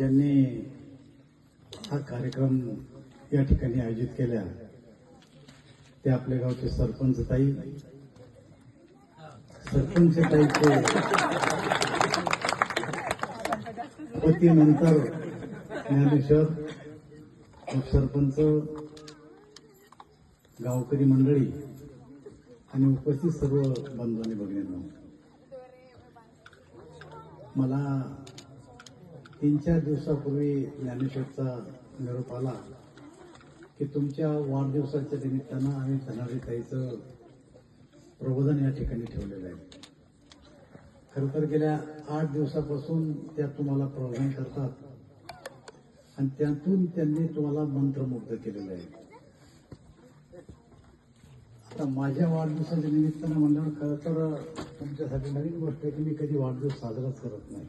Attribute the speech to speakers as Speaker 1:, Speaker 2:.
Speaker 1: ज्यांनी हा कार्यक्रम या ठिकाणी आयोजित केला ते आपल्या गावचे सरपंच ताई. सरपंच ताईचे पतीनंतर ज्ञानेश्वर उपसरपंच गावकरी मंडळी आणि उपस्थित सर्व बंधू बघण्यात मला तीन चार दिवसापूर्वी ज्ञानेश्वरचा निरोप आला की तुमच्या वाढदिवसाच्या निमित्तानं आम्ही धनारी ताईचं प्रबोधन या ठिकाणी ठेवलेलं आहे. खरं तर गेल्या आठ दिवसापासून त्या तुम्हाला प्रबोधन करतात आणि त्यातून त्यांनी तुम्हाला मंत्रमुग्ध केलेलं आहे. आता माझ्या वाढदिवसाच्या निमित्तानं म्हणलं खरं तर तुमच्यासाठी नवीन गोष्ट आहे की मी कधी वाढदिवस साजराच करत नाही.